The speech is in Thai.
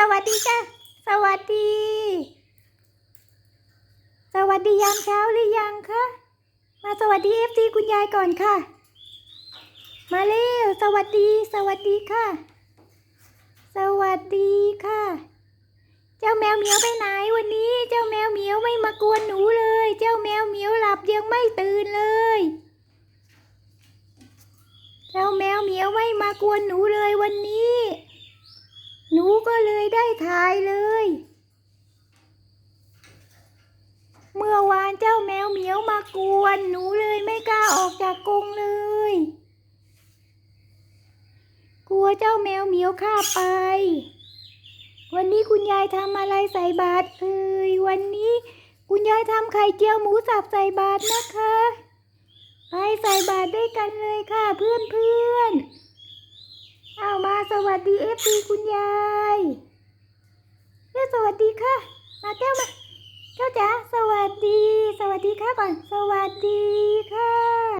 สดีจ้ะสวัสดี สวัสดียามเช้าหรือยังคะ มาสวัสดีเอฟซีคุณยายก่อนค่ะ มาเร็วสวัสดี สวัสดีค่ะ สวัสดีค่ะ เจ้าแมวเหมียวไปไหนวันนี้ เจ้าแมวเหมียวไม่มากวนหนูเลย เจ้าแมวเหมียวหลับยังไม่ตื่นเลยเจ้าแมวเหมียวไม่มากวนหนูเลยวันนี้ ก็เลยได้ถ่ายเลย เมื่อวานเจ้าแมวเหมียวมากวน หนูเลยไม่กล้าออกจากกรงเลย กลัวเจ้าแมวเหมียวฆ่าไป วันนี้คุณยายทำอะไรใส่บาตรเอ่ยวันนี้คุณยายทำไข่เจียวหมูสับใส่บาตรนะคะ ไปใส่บาตรด้วยกันเลยค่ะเพื่อนเพื่อนๆเอามาสวัสดีเอฟซีคุณยาย เรียกสวัสดีค่ะ มาแก้วมาแก้วจ๋าสวัสดี สวัสดีค่ะก่อน สวัสดีค่ะ